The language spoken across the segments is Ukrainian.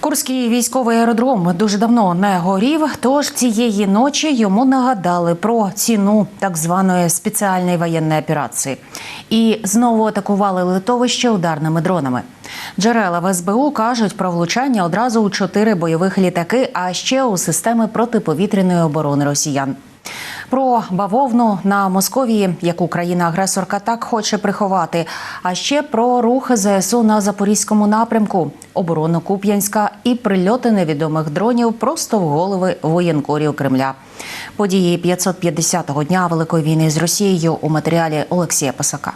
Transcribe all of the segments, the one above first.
Курський військовий аеродром дуже давно не горів. Тож цієї ночі йому нагадали про ціну так званої спеціальної воєнної операції і знову атакували литовище ударними дронами. Джерела в СБУ кажуть про влучання одразу у чотири бойових літаки, а ще у системи протиповітряної оборони росіян. Про бавовну на Московії, яку країна-агресорка так хоче приховати, а ще про рухи ЗСУ на запорізькому напрямку, оборону Куп'янська і прильоти невідомих дронів просто в голови воєнкорів Кремля. Події 550-го дня Великої війни з Росією у матеріалі Олексія Пасака.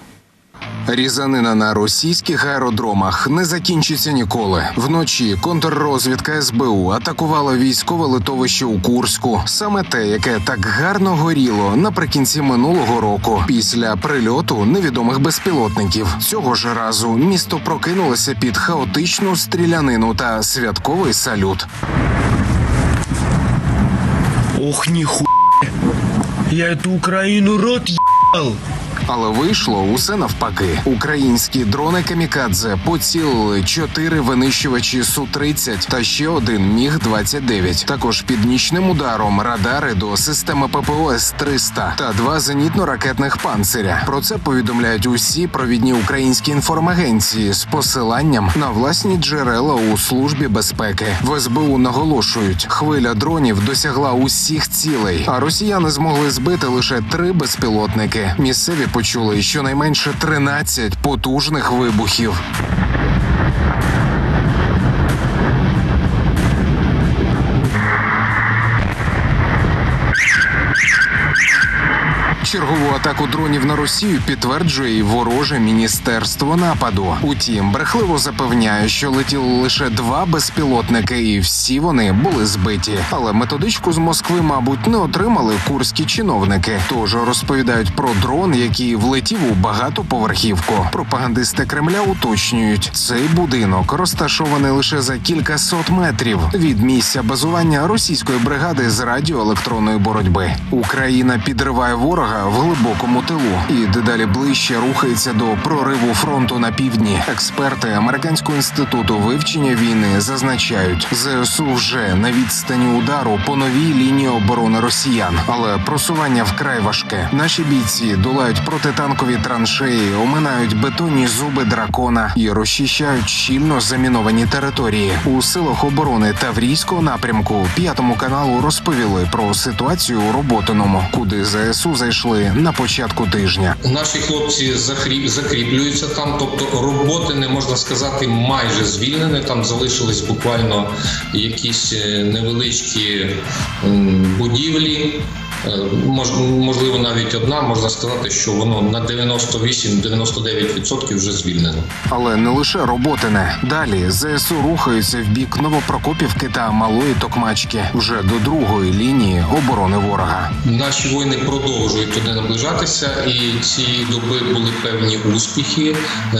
Різанина на російських аеродромах не закінчиться ніколи. Вночі контррозвідка СБУ атакувала військове литовище у Курську, саме те, яке так гарно горіло наприкінці минулого року, після прильоту невідомих безпілотників. Цього ж разу місто прокинулося під хаотичну стрілянину та святковий салют. Ох, нихуя. Я эту Украину рот ебал. Але вийшло усе навпаки. Українські дрони камікадзе поцілили чотири винищувачі су 30 та ще один міг 29 Також під нічним ударом радари до системи ППО С-300 та два зенітно-ракетних панциря. Про це повідомляють усі провідні українські інформагенції з посиланням на власні джерела у службі безпеки. В СБУ наголошують, хвиля дронів досягла усіх цілей, а росіяни змогли збити лише три безпілотники. Місцеві почули щонайменше 13 потужних вибухів. Чергову атаку дронів на Росію підтверджує і вороже міністерство нападу. Утім, брехливо запевняє, що летіли лише два безпілотники, і всі вони були збиті. Але методичку з Москви, мабуть, не отримали курські чиновники. Тож розповідають про дрон, який влетів у багатоповерхівку. Пропагандисти Кремля уточнюють, цей будинок розташований лише за кількасот метрів від місця базування російської бригади з радіоелектронної боротьби. Україна підриває ворога в глибокому тилу і дедалі ближче рухається до прориву фронту на півдні. Експерти американського інституту вивчення війни зазначають, ЗСУ вже на відстані удару по новій лінії оборони росіян, але просування вкрай важке. Наші бійці долають протитанкові траншеї, оминають бетонні зуби дракона і розчищають щільно заміновані території у силах оборони Таврійського напрямку. П'ятому каналу розповіли про ситуацію у Роботиному, куди ЗСУ зайшли на початку тижня. Наші хлопці захрі- закріплюються там, тобто роботи не можна сказати майже звільнені. Там залишились буквально якісь е, невеличкі будівлі. Е, мож- Можливо, навіть одна можна сказати, що воно на 98-99% вже звільнено. Але не лише роботине. Далі ЗСУ рухаються в бік Новопрокопівки та Малої Токмачки вже до другої лінії оборони ворога. Наші воїни продовжують туди наближатися, і цієї доби були певні успіхи. Е,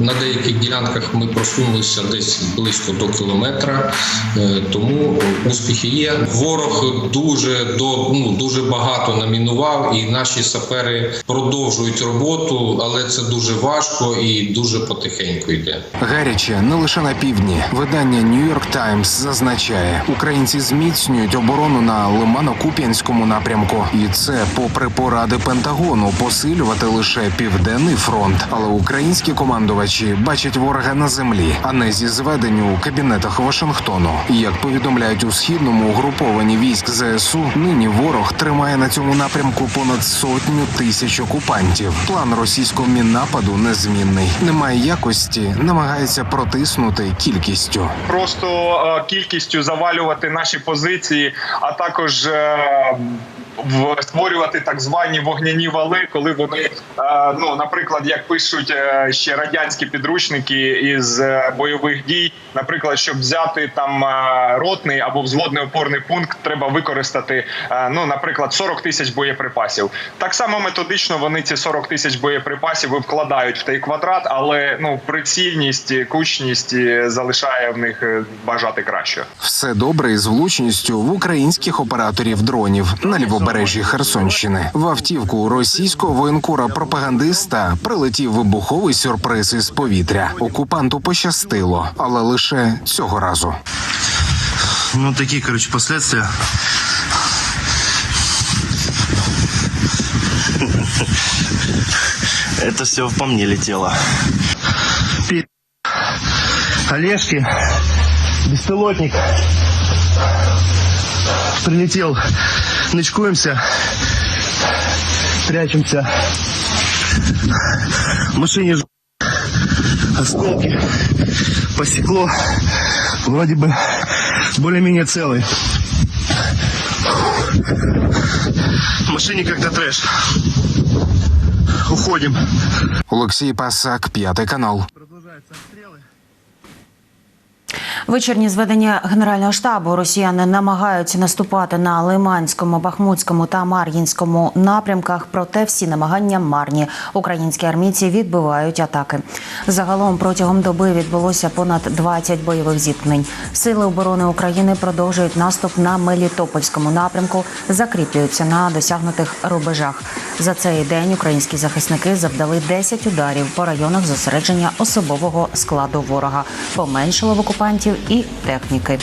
На деяких ділянках ми просунулися десь близько до кілометра, е, тому успіхи є. Ворог дуже до ну дуже багато намінував, і наші сапери продовжують роботу, але це дуже важко і дуже потихеньку йде. Гаряче не лише на півдні. Видання New York Times зазначає, українці зміцнюють оборону на Лимано-Куп'янському напрямку, і це попри поради Пентагону посилювати лише південний фронт. Але українські командувачі бачать ворога на землі, а не зі зведень у кабінетах Вашингтону. Як повідомляють у східному угрупованні військ ЗСУ, нині ворог тримає на цьому напрямку понад сотню тисяч окупантів. План російського міннападу незмінний. Немає якості, намагається протиснути кількістю. просто е, кількістю завалювати наші позиції, а також е, в- створювати так звані вогняні вали, коли вони, е, ну наприклад, як пишуть ще радянські підручники із бойових дій, наприклад, щоб взяти там ротний або взводний опорний пункт, треба використати, ну наприклад, 40 тисяч боєприпасів. Так само методично вони ці 40 тисяч боєприпасів і вкладають в той квадрат, але ну прицільність, кучність залишає в них е, бажати кращого. Все добре із влучністю в українських операторів дронів на лівобережжі Херсонщини. В автівку російського воєнкора пропагандиста прилетів вибуховий сюрприз із повітря. Окупанту пощастило, але лише цього разу. Ну, такие, короче, последствия. Это все по мне летело. Олежки, беспилотник. Прилетел. Нычкуемся. Прячемся. В машине ж- осколки. Посекло. Вроде бы более-менее целый. В машине как-то трэш. Уходим. Олексій Пасак, п'ятий канал. Продолжаются обстрелы. Вечірні зведення Генерального штабу росіяни намагаються наступати на Лиманському, Бахмутському та Мар'їнському напрямках. Проте всі намагання марні. Українські армійці відбивають атаки. Загалом протягом доби відбулося понад 20 бойових зіткнень. Сили оборони України продовжують наступ на Мелітопольському напрямку, закріплюються на досягнутих рубежах. За цей день українські захисники завдали 10 ударів по районах зосередження особового складу ворога. Поменшало в окупантів і техніки.